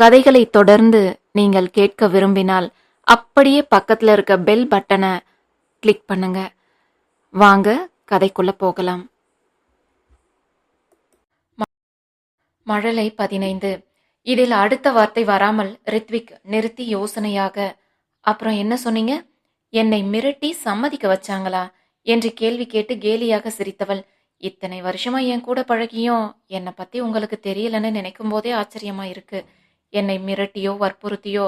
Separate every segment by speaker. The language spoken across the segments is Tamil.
Speaker 1: கதைகளை தொடர்ந்து நீங்கள் கேட்க விரும்பினால் அப்படியே பக்கத்தில் இருக்க பெல் பட்டனை கிளிக் பண்ணுங்க. வாங்க கதைக்குள்ள போகலாம். மழலை பதினைந்து. இதில் அடுத்த வார்த்தை வராமல் ரித்விக் நிறுத்தி யோசனையாக அப்புறம் என்ன சொன்னீங்க? என்னை மிரட்டி சம்மதிக்க வச்சாங்களா? என்று கேள்வி கேட்டு கேலியாக சிரித்தவள். இத்தனை வருஷமா என் கூட பழகியும் என்னை பத்தி உங்களுக்கு தெரியலன்னு நினைக்கும் போதே ஆச்சரியமா இருக்கு. என்னை மிரட்டியோ வற்புறுத்தியோ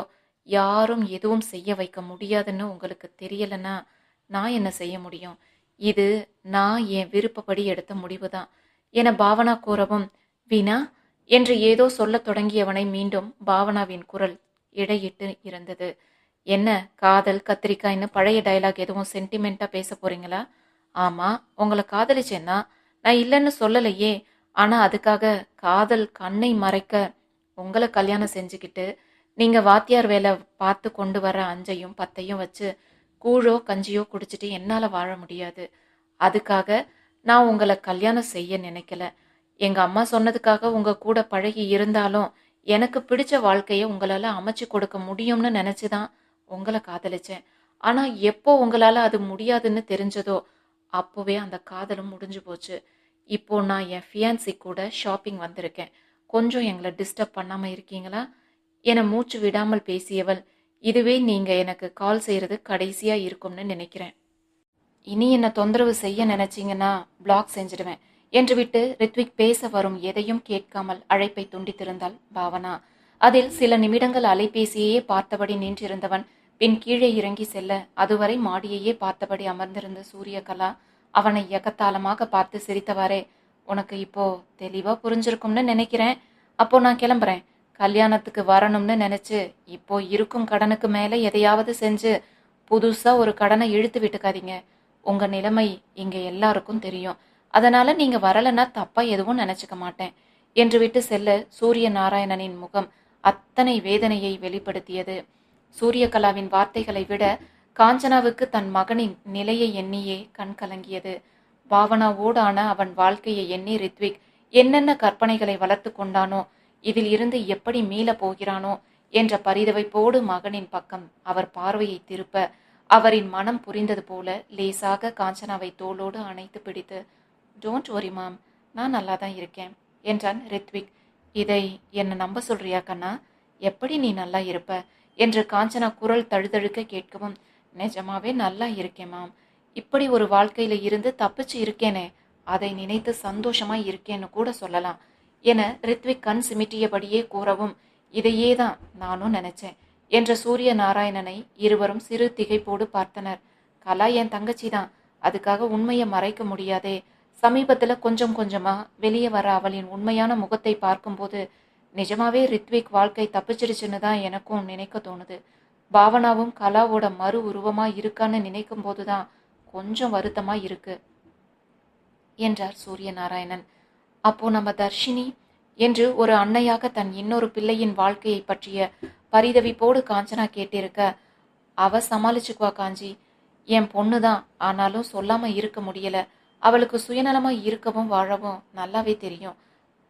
Speaker 1: யாரும் எதுவும் செய்ய வைக்க முடியாதுன்னு உங்களுக்கு தெரியலன்னா நான் என்ன செய்ய முடியும்? இது நான் என் விருப்பப்படி எடுத்த முடிவு தான் என பாவனா கூறவும் வீணா? என்று ஏதோ சொல்லத் தொடங்கியவனை மீண்டும் பாவனாவின் குரல் இடையிட்டு இருந்தது. என்ன காதல் கத்திரிக்காய்ன்னு பழைய டயலாக் எதுவும் சென்டிமெண்ட்டாக பேச போறீங்களா? ஆமா உங்களை காதலிச்சேன்னா நான் இல்லைன்னு சொல்லலையே. ஆனால் அதுக்காக காதல் கண்ணை மறைக்க உங்களை கல்யாணம் செஞ்சுக்கிட்டு நீங்கள் வாத்தியார் வேலை பார்த்து கொண்டு வர அஞ்சையும் பத்தையும் வச்சு கூழோ கஞ்சியோ குடிச்சிட்டு என்னால் வாழ முடியாது. அதுக்காக நான் உங்களை கல்யாணம் செய்ய நினைக்கல. எங்கள் அம்மா சொன்னதுக்காக உங்கள் கூட பழகி இருந்தாலும் எனக்கு பிடிச்ச வாழ்க்கையை உங்களால் அமைச்சு கொடுக்க முடியும்னு நினச்சி தான் உங்களை காதலிச்சேன். ஆனால் எப்போ உங்களால் அது முடியாதுன்னு தெரிஞ்சதோ அப்போவே அந்த காதலும் முடிஞ்சு போச்சு. இப்போ நான் என் ஃபியான்சி கூட ஷாப்பிங் வந்திருக்கேன். கொஞ்சம் எங்களை டிஸ்டர்ப் பண்ணாமல் இருக்கீங்களா? என மூச்சு விடாமல் பேசியவள் இதுவே நீங்கள் எனக்கு கால் செய்கிறது கடைசியாக இருக்கும்னு நினைக்கிறேன். இனி என்னை தொந்தரவு செய்ய நினச்சிங்கன்னா பிளாக் செஞ்சிடுவேன் என்று விட்டு ரித்விக் பேச வரும் எதையும் கேட்காமல் அழைப்பை துண்டித்திருந்தாள் பாவனா. அதில் சில நிமிடங்கள் அலைபேசியையே பார்த்தபடி நின்றிருந்தவன் பின் கீழே இறங்கி செல்ல அதுவரை மாடியையே பார்த்தபடி அமர்ந்திருந்த சூரியகலா அவனை எகத்தாளமாக பார்த்து சிரித்தவாறே உனக்கு இப்போ தெளிவாக புரிஞ்சிருக்கும்னு நினைக்கிறேன். அப்போ நான் கிளம்புறேன். கல்யாணத்துக்கு வரணும்னு நினைச்சு இப்போ இருக்கும் கடனுக்கு மேலே எதையாவது செஞ்சு புதுசாக ஒரு கடனை இழுத்து விட்டுக்காதீங்க. உங்கள் நிலைமை இங்கே எல்லாருக்கும் தெரியும். அதனால நீங்கள் வரலைன்னா தப்பாக எதுவும் நினச்சிக்க மாட்டேன். என்று விட்டு செல்ல சூரிய நாராயணனின் முகம் அத்தனை வேதனையை வெளிப்படுத்தியது. சூரியகலாவின் வார்த்தைகளை விட காஞ்சனாவுக்கு தன் மகனின் நிலையை எண்ணியே கண் கலங்கியது. பாவனாவோடான அவன் வாழ்க்கையை எண்ணி ரித்விக் என்னென்ன கற்பனைகளை வளர்த்து கொண்டானோ இதில் இருந்து எப்படி மீளப் போகிறானோ என்ற பரிதவைப்போடு மகனின் பக்கம் அவர் பார்வையை திருப்ப அவரின் மனம் புரிந்தது போல லேசாக காஞ்சனாவை தோளோடு அணைத்து பிடித்து டோன்ட் ஒரி மாம் நான் நல்லா தான் இருக்கேன் என்றான் ரித்விக். இதை என்ன நம்ப சொல்றியா கண்ணா? எப்படி நீ நல்லா இருப்ப? என்று காஞ்சனா குரல் தழுதழுக்க கேட்கவும் நிஜமாவே நல்லா இருக்கேன் மாம் இப்படி ஒரு வாழ்க்கையில இருந்து தப்பிச்சு இருக்கேனே அதை நினைத்து சந்தோஷமா இருக்கேன்னு கூட சொல்லலாம் என ரித்விக் கண் சிமிட்டியபடியே கூறவும் இதையே தான் நானும் நினைச்சேன் என்ற சூரிய நாராயணனை இருவரும் சிறு திகைப்போடு பார்த்தனர். கலா என் தங்கச்சி தான் அதுக்காக உண்மையை மறைக்க முடியாதே. சமீபத்துல கொஞ்சம் கொஞ்சமா வெளியே வர அவளின் உண்மையான முகத்தை பார்க்கும்போது நிஜமாவே ரித்விக் வாழ்க்கை தப்பிச்சிருச்சுன்னு தான் எனக்கும் நினைக்க தோணுது. பாவனாவும் கலாவோட மறு உருவமா இருக்கான்னு நினைக்கும் போதுதான் கொஞ்சம் வருத்தமா இருக்கு என்றார் சூரிய நாராயணன் அப்போ நம்ம தர்ஷினி என்று ஒரு அன்னையாக தன் இன்னொரு பிள்ளையின் வாழ்க்கையை பற்றிய பரிதவிப்போடு காஞ்சனா கேட்டிருக்க அவ சமாளிச்சுக்குவா காஞ்சி. என் பொண்ணு தான் ஆனாலும் சொல்லாம இருக்க முடியல. அவளுக்கு சுயநலமா இருக்கவும் வாழவும் நல்லாவே தெரியும்.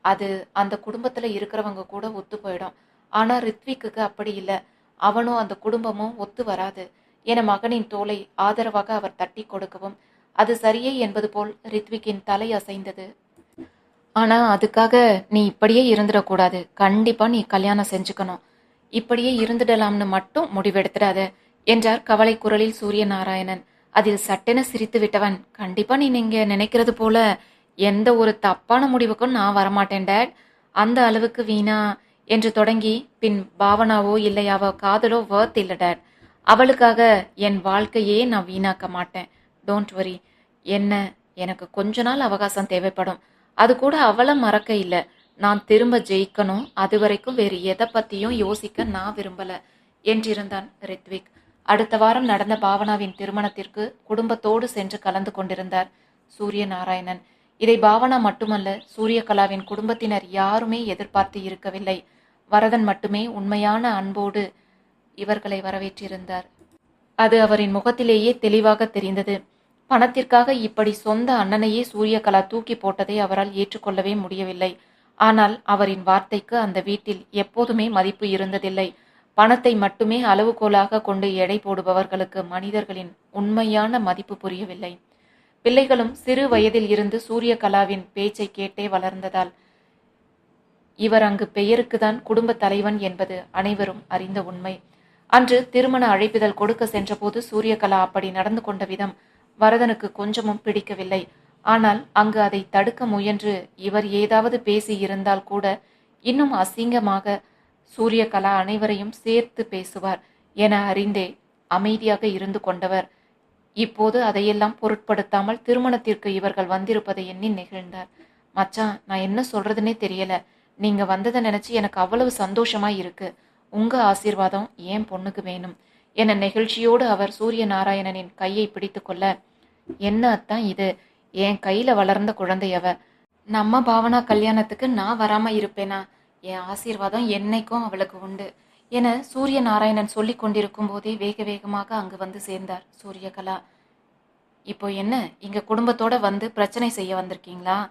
Speaker 1: அது அந்த குடும்பத்துல இருக்கிறவங்க கூட ஒத்து போயிடும். ஆனா ரித்விக்குக்கு அப்படி இல்லை. அவனும் அந்த குடும்பமும் ஒத்து வராது. என மகனின் தோலை ஆதரவாக அவர் தட்டி கொடுக்கவும் அது சரியே என்பது போல் ரித்விக்கின் தலை அசைந்தது. ஆனா அதுக்காக நீ இப்படியே இருந்துடக்கூடாது. கண்டிப்பா நீ கல்யாணம் செஞ்சுக்கணும். இப்படியே இருந்துடலாம்னு மட்டும் முடிவெடுத்துடாத என்றார் கவலை குரலில் சூரிய நாராயணன் அதில் சட்டென சிரித்து விட்டவன். கண்டிப்பா நீ நீங்க நினைக்கிறது போல எந்த ஒரு தப்பான முடிவுக்கும் நான் வரமாட்டேன் டேட். அந்த அளவுக்கு வீணா? என்று தொடங்கி பின் பாவனாவோ இல்லையாவோ காதலோ வர்த் இல்லை டேட். அவளுக்காக என் வாழ்க்கையே நான் வீணாக்க மாட்டேன். டோன்ட் வரி என்ன? எனக்கு கொஞ்ச நாள் அவகாசம் தேவைப்படும். அது கூட அவளை மறக்க இல்லை. நான் திரும்ப ஜெயிக்கணும். அது வரைக்கும் வேறு எதை பற்றியும் யோசிக்க நான் விரும்பலை என்றிருந்தான் ரித்விக். அடுத்த வாரம் நடந்த பாவனாவின் திருமணத்திற்கு குடும்பத்தோடு சென்று கலந்து கொண்டிருந்தார் சூரிய நாராயணன் இதை பாவனா மட்டுமல்ல சூரியகலாவின் குடும்பத்தினர் யாருமே எதிர்பார்த்து இருக்கவில்லை. வரதன் மட்டுமே உண்மையான அன்போடு இவர்களை வரவேற்றிருந்தார். அது அவரின் முகத்திலேயே தெளிவாக தெரிந்தது. பணத்திற்காக இப்படி சொந்த அண்ணனையே சூரியகலா தூக்கி போட்டதை அவரால் ஏற்றுக்கொள்ளவே முடியவில்லை. ஆனால் அவரின் வார்த்தைக்கு அந்த வீட்டில் எப்போதுமே மதிப்பு இருந்ததில்லை. பணத்தை மட்டுமே அளவுகோலாக கொண்டு எடை போடுபவர்களுக்கு மனிதர்களின் உண்மையான மதிப்பு புரியவில்லை. பிள்ளைகளும் சிறு வயதில் இருந்து சூரியகலாவின் பேச்சை கேட்டே வளர்ந்ததால் இவர் அங்கு பெயருக்குதான் குடும்ப தலைவன் என்பது அனைவரும் அறிந்த உண்மை. அன்று திருமண அழைப்பிதழ் கொடுக்க சென்றபோது சூரியகலா அப்படி நடந்து கொண்ட விதம் வரதனுக்கு கொஞ்சமும் பிடிக்கவில்லை. ஆனால் அங்கு அதை தடுக்க முயன்று இவர் ஏதாவது பேசி இருந்தால் கூட இன்னும் அசிங்கமாக சூரியகலா அனைவரையும் சேர்த்து பேசுவார் என அறிந்தே அமைதியாக இருந்து கொண்டவர். இப்போது அதையெல்லாம் பொருட்படுத்தாமல் திருமணத்திற்கு இவர்கள் வந்திருப்பதை எண்ணி நெகிழ்ந்தார். மச்சான் நான் என்ன சொல்றதுன்னே தெரியல. நீங்க வந்ததை நினைச்சு எனக்கு அவ்வளவு சந்தோஷமா இருக்கு. உங்க ஆசீர்வாதம் என் பொண்ணுக்கு வேணும்? என நெகிழ்ச்சியோடு அவர் சூரிய நாராயணனின் கையை பிடித்து கொள்ள என்ன அத்தான் இது? என் கையில வளர்ந்த குழந்தையவ. நம்ம பாவனா கல்யாணத்துக்கு நான் வராம இருப்பேனா? என் ஆசீர்வாதம் என்னைக்கும் அவளுக்கு உண்டு என சூரிய நாராயணன் சொல்லி கொண்டிருக்கும் போதே வேக வேகமாக அங்கு வந்து சேர்ந்தார் சூரியகலா. இப்போ என்ன? இங்க குடும்பத்தோட வந்து பிரச்சனை செய்ய வந்திருக்கீங்களா?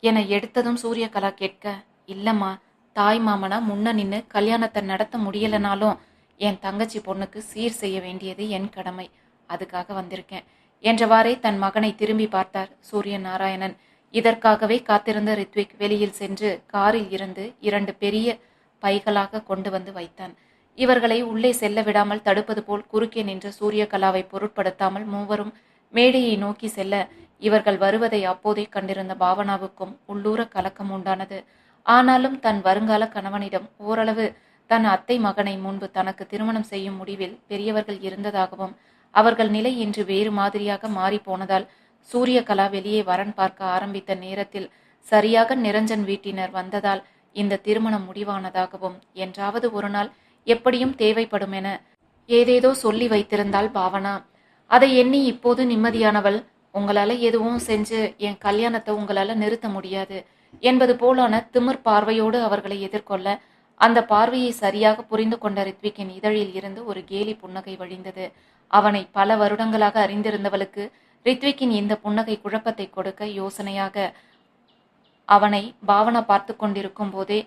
Speaker 1: என எடுத்ததும் சூரியகலா கேட்க இல்லம்மா. தாய் மாமனா முன்ன நின்று கல்யாணத்தை நடத்த முடியலனாலும் என் தங்கச்சி பொண்ணுக்கு சீர் செய்ய வேண்டியது என் கடமை. அதுக்காக வந்திருக்கேன். என்றவாறே தன் மகனை திரும்பி பார்த்தார் சூரிய நாராயணன். இதற்காகவே காத்திருந்த ரித்விக் வெளியில் சென்று காரில் இருந்து இரண்டு பெரிய பைகளாக கொண்டு வந்து வைத்தான். இவர்களை உள்ளே செல்ல விடாமல் தடுப்பது போல் குறுக்கே நின்ற சூரியகலாவை பொருட்படுத்தாமல் மூவரும் மேடையை நோக்கி செல்ல இவர்கள் வருவதை அப்போதே கண்டிருந்த பாவனாவுக்கும் உள்ளூர கலக்கம் உண்டானது. ஆனாலும் தன் வருங்கால கணவனிடம் ஓரளவு தன் அத்தை மகனை முன்பு தனக்கு திருமணம் செய்யும் முடிவில் பெரியவர்கள் இருந்ததாகவும் அவர்கள் நிலை இன்று வேறு மாதிரியாக மாறி போனதால் சூரியகலா வெளியே வரன் பார்க்க ஆரம்பித்த நேரத்தில் சரியாக நிரஞ்சன் வீட்டினர் வந்ததால் இந்த திருமணம் முடிவானதாகவும் என்றாவது ஒரு நாள் எப்படியும் தேவைப்படும் என ஏதேதோ சொல்லி வைத்திருந்தாள் பாவனா. அதை எண்ணி இப்போது நிம்மதியானவள் உங்களால எதுவும் செஞ்சு என் கல்யாணத்தை உங்களால நிறுத்த முடியாது. என்பது போலான திமிர் பார்வையோடு அவர்களை எதிர்கொள்ள அந்த பார்வையை சரியாக புரிந்து கொண்ட ரித்விக்கின் இதழில் இருந்து ஒரு கேலி புன்னகை வழிந்தது. அவனை பல வருடங்களாக அறிந்திருந்தவளுக்கு ரித்விக்கின் இந்த புன்னகை குழப்பத்தை கொடுக்க யோசனையாக அவனை பாவனா பார்த்து கொண்டிருக்கும் போதே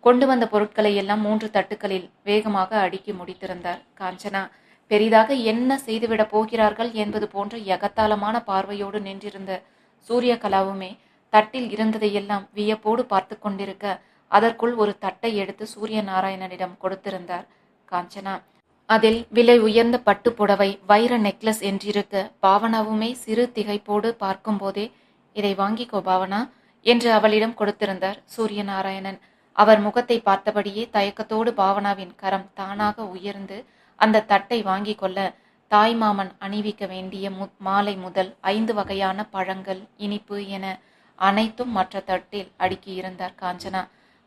Speaker 1: கொண்டு வந்த பொருட்களை எல்லாம் மூன்று தட்டுக்களில் வேகமாக அடுக்கி முடித்திருந்தார். காஞ்சனா பெரிதாக என்ன செய்துவிடப் போகிறார்கள்? என்பது போன்ற எகத்தாளமான பார்வையோடு நின்றிருந்த சூரியகலாவுமே தட்டில் இருந்ததையெல்லாம் வியப்போடு பார்த்து கொண்டிருக்க அதற்குள் ஒரு தட்டை எடுத்து சூரிய நாராயணனிடம் கொடுத்திருந்தார். காஞ்சனா அதில் விலை உயர்ந்த பட்டு புடவை வைர நெக்லஸ் என்றிருக்க பாவனாவுமே சிறு திகைப்போடு பார்க்கும்போதே இதை வாங்கிக்கோ பாவனா என்று அவளிடம் கொடுத்திருந்தார் சூரிய நாராயணன் அவர் முகத்தை பார்த்தபடியே தயக்கத்தோடு பாவனாவின் கரம் தானாக உயர்ந்து அந்த தட்டை வாங்கி கொள்ள தாய்மாமன் அணிவிக்க வேண்டிய மு மாலை முதல் ஐந்து வகையான பழங்கள் இனிப்பு என அனைத்தும் மற்ற தட்டில் அடுக்கி இருந்தார் காஞ்சனா.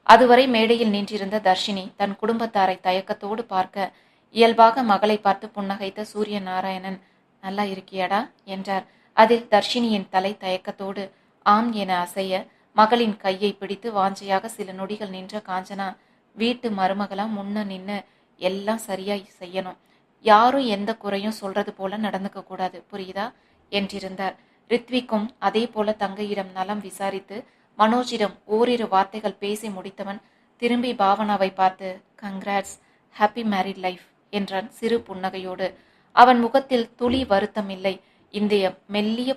Speaker 1: அதுவரை மேடையில் நின்றிருந்த தர்ஷினி தன் குடும்பத்தாரை தயக்கத்தோடு பார்க்க இயல்பாக மகளை பார்த்து புன்னகைத்த சூரிய நாராயணன் நல்லா இருக்கியாடா என்றார். அதில் தர்ஷினியின் தலை தயக்கத்தோடு ஆம் என அசைய மகளின் கையை பிடித்து வாஞ்சையாக சில நொடிகள் நின்ற காஞ்சனா வீட்டு மருமகளா முன்ன நின்று எல்லாம் சரியாய் செய்யணும். யாரும் எந்த குறையும் சொல்றது போல நடந்துக்க கூடாது புரியுதா? என்றிருந்தார். ரித்விக்கும் அதே போல தங்கையிடம் நலம் விசாரித்து மனோஜிடம் ஓரிரு வார்த்தைகள் பேசி முடித்தவன் திரும்பி பாவனாவை பார்த்து கங்க்ராட்ஸ் ஹாப்பி மேரிட் லைஃப் என்றான் சிறு புன்னகையோடு. அவன் முகத்தில் துளி வருத்தம் இல்லை. இந்த மெல்லிய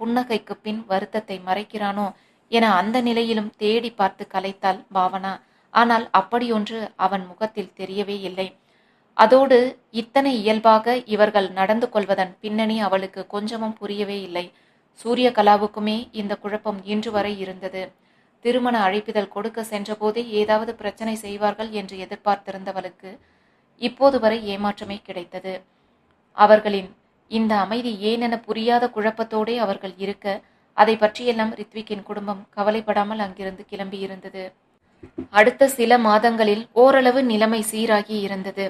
Speaker 1: புன்னகைக்கு பின் வருத்தத்தை மறைக்கிறானோ என அந்த நிலையிலும் தேடி பார்த்து கலைத்தாள் பாவனா. ஆனால் அப்படியொன்று அவன் முகத்தில் தெரியவே இல்லை. அதோடு இத்தனை இயல்பாக இவர்கள் நடந்து கொள்வதன் பின்னணி அவளுக்கு கொஞ்சமும் புரியவே இல்லை. சூரியகலாவுக்குமே இந்த குழப்பம் இன்று வரை இருந்தது. திருமண அழைப்பிதழ் கொடுக்க சென்றபோதே ஏதாவது பிரச்சனை செய்வார்கள் என்று எதிர்பார்த்திருந்தவளுக்கு இப்போது வரை ஏமாற்றமே கிடைத்தது. அவர்களின் இந்த அமைதி ஏனென புரியாத குழப்பத்தோடே அவர்கள் இருக்க அதை பற்றியெல்லாம் ரித்விக்கின் குடும்பம் கவலைப்படாமல் அங்கிருந்து கிளம்பியிருந்தது. அடுத்த சில மாதங்களில் ஓரளவு நிலைமை சீராகி இருந்தது.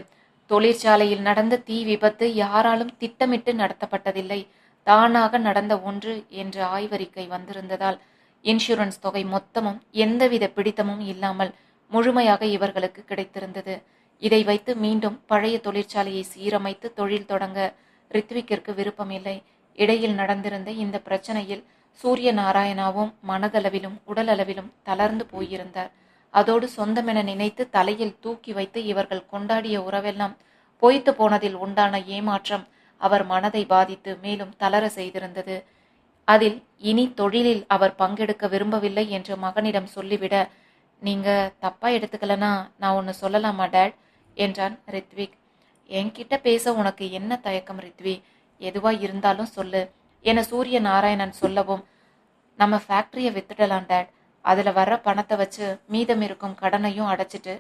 Speaker 1: தொழிற்சாலையில் நடந்த தீ விபத்து யாராலும் திட்டமிட்டு நடத்தப்பட்டதில்லை. தானாக நடந்த ஒன்று என்ற ஆய்வறிக்கை வந்திருந்ததால் இன்சூரன்ஸ் தொகை மொத்தமும் எந்தவித பிடித்தமும் இல்லாமல் முழுமையாக இவர்களுக்கு கிடைத்திருந்தது. இதை வைத்து மீண்டும் பழைய தொழிற்சாலையை சீரமைத்து தொழில் தொடங்க ரித்விக்கிற்கு விருப்பமில்லை. இடையில் நடந்திருந்த இந்த பிரச்சனையில் சூரிய நாராயணாவும் மனதளவிலும் உடலளவிலும் தளர்ந்து போயிருந்தார். அதோடு சொந்தமென நினைத்து தலையில் தூக்கி வைத்து இவர்கள் கொண்டாடிய உறவெல்லாம் பொய்த்து போனதில் உண்டான ஏமாற்றம் அவர் மனதை பாதித்து மேலும் தளர செய்திருந்தது. அதில் இனி தொழிலில் அவர் பங்கெடுக்க விரும்பவில்லை என்று மகனிடம் சொல்லிவிட நீங்க தப்பா எடுத்துக்கலனா நான் ஒன்று சொல்லலாமா டேட்? என்றான் ரித்விக். என்கிட்ட பேச உனக்கு என்ன தயக்கம் ரித்வி? எதுவா இருந்தாலும் சொல்லு என சூரிய நாராயணன் சொல்லவும் நம்ம ஃபேக்டரியை வித்துடலாம் டேட். அதுல வர்ற பணத்தை வச்சு மீதம் இருக்கும் கடனையும் அடைச்சிட்டு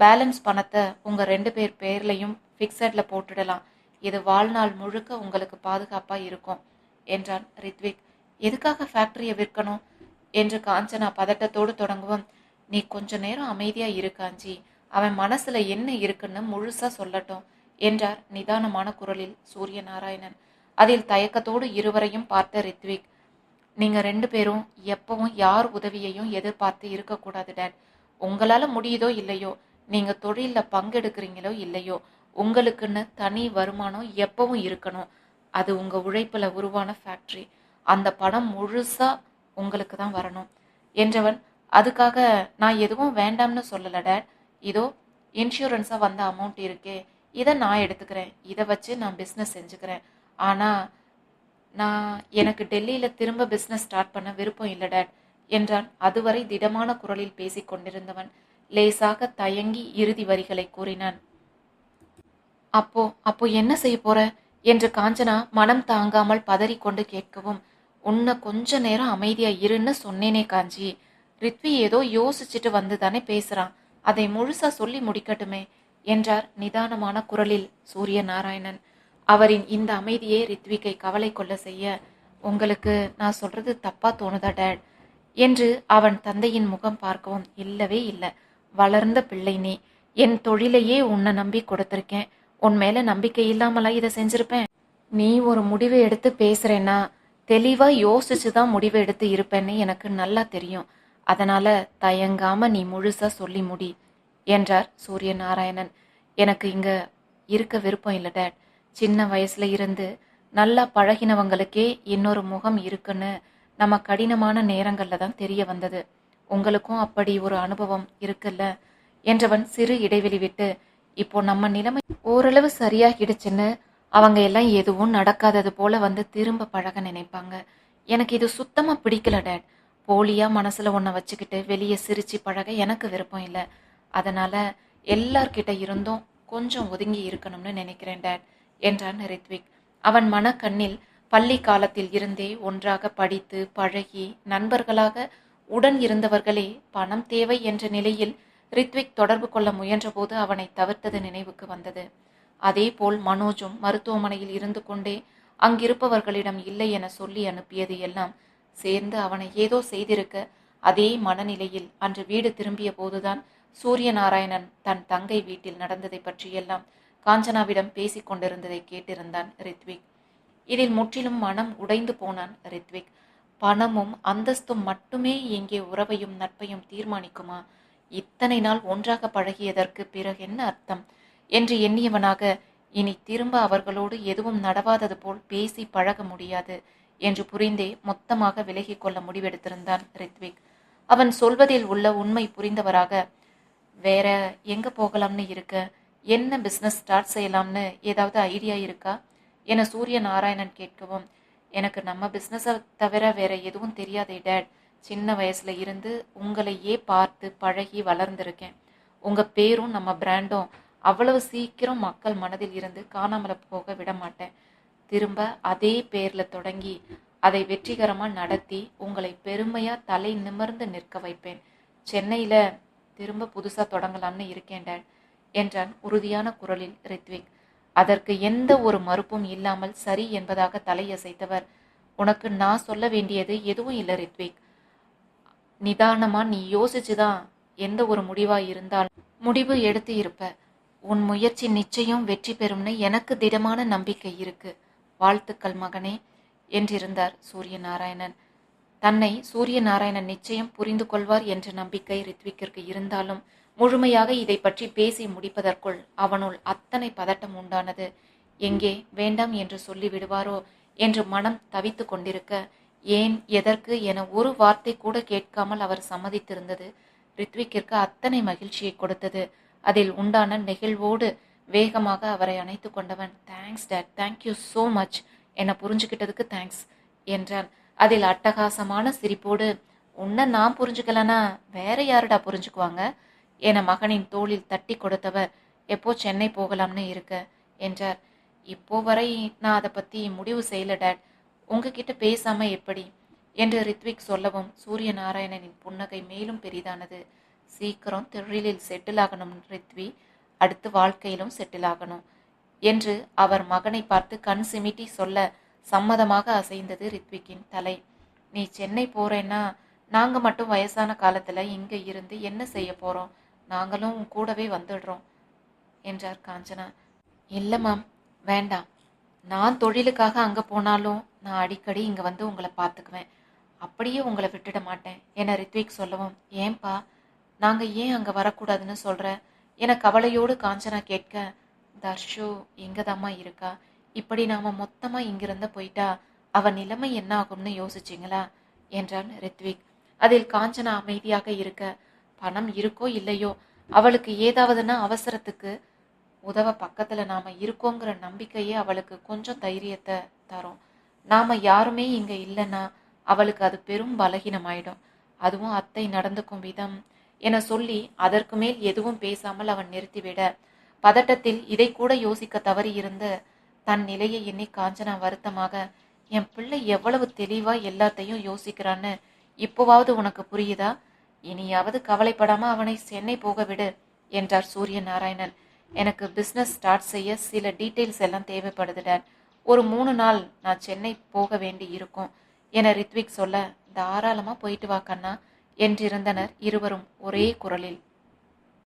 Speaker 1: பேலன்ஸ் பணத்தை உங்க ரெண்டு பேர் பேர்லையும் ஃபிக்ஸடில் போட்டுடலாம். இது வாழ்நாள் முழுக்க உங்களுக்கு பாதுகாப்பா இருக்கும் என்றான் ரித்விக். எதுக்காக ஃபேக்டரியை விற்கணும்? என்று காஞ்சனா பதட்டத்தோடு தொடங்கவும் நீ கொஞ்ச நேரம் அமைதியா இரு காஞ்சி. அவன் மனசுல என்ன இருக்குன்னு முழுசா சொல்லட்டும் என்றார் நிதானமான குரலில் சூரிய நாராயணன் அதில் தயக்கத்தோடு இருவரையும் பார்த்த ரித்விக். நீங்கள் ரெண்டு பேரும் எப்பவும் யார் உதவியையும் எதிர்பார்த்து இருக்கக்கூடாது டேட். உங்களால் முடியுதோ இல்லையோ நீங்கள் தொழிலில் பங்கெடுக்கிறீங்களோ இல்லையோ உங்களுக்குன்னு தனி வருமானம் எப்பவும் இருக்கணும். அது உங்கள் உழைப்பில் உருவான ஃபேக்ட்ரி அந்த பணம் முழுசாக உங்களுக்கு தான் வரணும். என்றவன் அதுக்காக நான் எதுவும் வேண்டாம்னு சொல்லலை டேட். இதோ இன்சூரன்ஸாக வந்த அமௌண்ட் இருக்கே இதை நான் எடுத்துக்கிறேன். இதை வச்சு நான் பிஸ்னஸ் செஞ்சுக்கிறேன். ஆனால் நான் எனக்கு டெல்லியில திரும்ப பிஸ்னஸ் ஸ்டார்ட் பண்ண விருப்பம் இல்லை டேட் என்றான். அதுவரை திடமான குரலில் பேசிக் கொண்டிருந்தவன். லேசாக தயங்கி இறுதி வரிகளை கூறினான். அப்போ அப்போ என்ன செய்ய போற? என்று காஞ்சனா மனம் தாங்காமல் பதறிக்கொண்டு கேட்கவும் உன்னை கொஞ்ச நேரம் அமைதியா இருன்னு சொன்னேனே காஞ்சி. ரித்வி ஏதோ யோசிச்சுட்டு வந்து தானே பேசுறான். அதை முழுசா சொல்லி முடிக்கட்டுமே என்றார் நிதானமான குரலில் சூரிய நாராயணன் அவரின் இந்த அமைதியே ரித்விக்கை கவலை கொள்ள செய்ய உங்களுக்கு நான் சொல்றது தப்பா தோணுதா டேட்? என்று அவன் தந்தையின் முகம் பார்க்கவும் இல்லவே இல்லை. வளர்ந்த பிள்ளை நீ. என் தொழிலையே உன்னை நம்பி கொடுத்துருக்கேன். உன் மேல நம்பிக்கை இல்லாமலா இதை செஞ்சிருப்பேன்? நீ ஒரு முடிவு எடுத்து பேசுறேன்னா தெளிவா யோசிச்சு தான் முடிவு எடுத்து இருப்பேன்னு எனக்கு நல்லா தெரியும். அதனால தயங்காம நீ முழுசா சொல்லி முடி என்றார் சூரிய நாராயணன் எனக்கு இங்க இருக்க விருப்பம் இல்லை டேட். சின்ன வயசுல இருந்து நல்லா பழகினவங்களுக்கே இன்னொரு முகம் இருக்குன்னு நம்ம கடினமான நேரங்கள்ல தான் தெரிய வந்தது. உங்களுக்கும் அப்படி ஒரு அனுபவம் இருக்குல்ல? என்றவன் சிறு இடைவெளி விட்டு இப்போ நம்ம நிலைமை ஓரளவு சரியாகிடுச்சுன்னு அவங்க எல்லாம் எதுவும் நடக்காதது போல வந்து திரும்ப பழக நினைப்பாங்க. எனக்கு இது சுத்தமா பிடிக்கல டேட். போலியா மனசுல ஒன்ன வச்சுக்கிட்டு வெளியே சிரிச்சு பழக எனக்கு விருப்பம் இல்லை. அதனால எல்லார்கிட்ட இருந்தும் கொஞ்சம் ஒதுங்கி இருக்கணும்னு நினைக்கிறேன் டேட். என்றான் ரித்விக் அவன் மனக்கண்ணில் பள்ளி காலத்தில் இருந்தே ஒன்றாக படித்து பழகி நண்பர்களாக உடன் இருந்தவர்களே பணம் தேவை என்ற நிலையில் ரித்விக் தொடர்பு கொள்ள முயன்றபோது அவனை தவிர்த்தது நினைவுக்கு வந்தது. அதேபோல் மனோஜும் மருத்துவமனையில் இருந்து கொண்டே அங்கிருப்பவர்களிடம் இல்லை என சொல்லி அனுப்பியது எல்லாம் சேர்ந்து அவனை ஏதோ செய்திருக்க அதே மனநிலையில் அன்று வீடு திரும்பிய போதுதான் சூரியநாராயணன் தன் தங்கை வீட்டில் நடந்ததை பற்றியெல்லாம் காஞ்சனாவிடம் பேசிக் கொண்டிருந்ததை கேட்டிருந்தான் ரித்விக். இதில் முற்றிலும் மனம் உடைந்து போனான் ரித்விக். பணமும் அந்தஸ்தும் மட்டுமே இங்கே உறவையும் நட்பையும் தீர்மானிக்குமா? இத்தனை நாள் ஒன்றாக பழகியதற்கு பிறகு என்ன அர்த்தம்? என்று எண்ணியவனாக இனி திரும்ப அவர்களோடு எதுவும் நடவாதது போல் பேசி பழக முடியாது என்று புரிந்தே மொத்தமாக விலகிக் கொள்ள முடிவெடுத்திருந்தான் ரித்விக். அவன் சொல்வதில் உள்ள உண்மை புரிந்தவராக வேற எங்க போகலாம்னு இருக்க? என்ன பிஸ்னஸ் ஸ்டார்ட் செய்யலாம்னு ஏதாவது ஐடியா இருக்கா? என சூரிய நாராயணன் கேட்கவும் எனக்கு நம்ம பிஸ்னஸை தவிர வேற எதுவும் தெரியாதே டேட் சின்ன வயசுல இருந்து உங்களையே பார்த்து பழகி வளர்ந்திருக்கேன். உங்க பேரும் நம்ம பிராண்டும் அவ்வளவு சீக்கிரம் மக்கள் மனதில் இருந்து காணாமல போக விட மாட்டேன். திரும்ப அதே பேர்ல தொடங்கி அதை வெற்றிகரமா நடத்தி உங்களை பெருமையா தலை நிமிர்ந்து நிற்க வைப்பேன். சென்னையில திரும்ப புதுசா தொடங்கலாம்னு இருக்கேன் டேட் என்றான் உறுதியான குரலில் ரித்விக். அதற்கு எந்த ஒரு மறுப்பும் இல்லாமல் சரி என்பதாக தலையசைத்தவர். உனக்கு நான் சொல்ல வேண்டியது எதுவும் இல்லை ரித்விக். நிதானமா நீ யோசிச்சுதான் எந்த ஒரு முடிவா இருந்தால் முடிவு எடுத்து இருப்ப. உன் முயற்சி நிச்சயம் வெற்றி பெறும்னு எனக்கு திடமான நம்பிக்கை இருக்கு. வாழ்த்துக்கள் மகனே என்றிருந்தார் சூரிய நாராயணன் தன்னை சூரிய நாராயணன் நிச்சயம் புரிந்து கொள்வார் என்ற நம்பிக்கை ரித்விக்கிற்கு இருந்தாலும் முழுமையாக இதை பற்றி பேசி முடிப்பதற்குள் அவனுள் அத்தனை பதட்டம் உண்டானது. எங்கே வேண்டாம் என்று சொல்லிவிடுவாரோ என்று மனம் தவித்து கொண்டிருக்க ஏன் எதற்கு என ஒரு வார்த்தை கூட கேட்காமல் அவர் சம்மதித்திருந்தது. ரித்விக்கிற்கு அத்தனை மகிழ்ச்சியை கொடுத்தது. அதில் உண்டான நெகிழ்வோடு வேகமாக அவரை அணைத்து கொண்டவன் thanks dad thank you so much என்னை புரிஞ்சுக்கிட்டதுக்கு தேங்க்ஸ் என்றான். அதில் அட்டகாசமான சிரிப்போடு உன்னை நான் புரிஞ்சுக்கலனா? வேற யாருடா புரிஞ்சுக்குவாங்க? என மகனின் தோளில் தட்டி கொடுத்தவர் எப்போ சென்னை போகலாம்னு இருக்க? என்றார். இப்போ வரை நான் அதை பத்தி முடிவு செய்யல டேட். உங்ககிட்ட பேசாம எப்படி? என்று ரித்விக் சொல்லவும் சூரிய நாராயணனின் புன்னகை மேலும் பெரிதானது. சீக்கிரம் தொழிலில் செட்டில் ஆகணும் ரித்வி. அடுத்து வாழ்க்கையிலும் செட்டில் ஆகணும் என்று அவர் மகனை பார்த்து கண் சிமிட்டி சொல்ல சம்மதமாக அசைந்தது ரித்விக்கின் தலை. நீ சென்னை போறேன்னா நாங்க மட்டும் வயசான காலத்துல இங்க இருந்து என்ன செய்ய போறோம்? நாங்களும் கூடவே வந்துடுறோம் என்றார் காஞ்சனா. இல்லை மேம் வேண்டாம். நான் தொழிலுக்காக அங்கே போனாலும் நான் அடிக்கடி இங்கே வந்து உங்களை பார்த்துக்குவேன் அப்படியே உங்களை விட்டுட மாட்டேன் என ரித்விக் சொல்லவும். ஏன்பா நாங்கள் ஏன் அங்கே வரக்கூடாதுன்னு சொல்கிற என கவலையோடு காஞ்சனா கேட்க தர்ஷு எங்கதாம்மா இருக்கா? இப்படி நாம் மொத்தமாக இங்கிருந்து போயிட்டா அவன் நிலைமை என்ன ஆகும்னு யோசிச்சிங்களா? என்றான் ரித்விக். அதில் காஞ்சனா அமைதியாக இருக்க பணம் இருக்கோ இல்லையோ அவளுக்கு ஏதாவதுன்னா அவசரத்துக்கு உதவ பக்கத்துல நாம இருக்கோங்கிற நம்பிக்கையே அவளுக்கு கொஞ்சம் தைரியத்தை தரும். நாம யாருமே இங்க இல்லைன்னா அவளுக்கு அது பெரும் பலகீனமாயிடும். அதுவும் அத்தை நடந்துக்கும் விதம் என சொல்லி அதற்கு மேல் எதுவும் பேசாமல் அவன் நிறுத்திவிட பதட்டத்தில் இதை கூட யோசிக்க தவறி இருந்த தன் நிலையை எண்ணி காஞ்சனா வருத்தமாக என் பிள்ளை எவ்வளவு தெளிவா எல்லாத்தையும் யோசிக்கிறான்னு இப்போவாவது உனக்கு புரியுதா? இனியாவது கவலைப்படாம அவனை சென்னை போக விடு என்றார் சூரிய நாராயணன் எனக்கு பிஸ்னஸ் ஸ்டார்ட் செய்ய சில டீட்டெயில்ஸ் எல்லாம் தேவைப்படுது டேட். ஒரு மூணு நாள் நான் சென்னை போக வேண்டி இருக்கும் என ரித்விக் சொல்ல தாராளமா போயிட்டு வா கண்ணா என்றிருந்தனர் இருவரும் ஒரே குரலில்.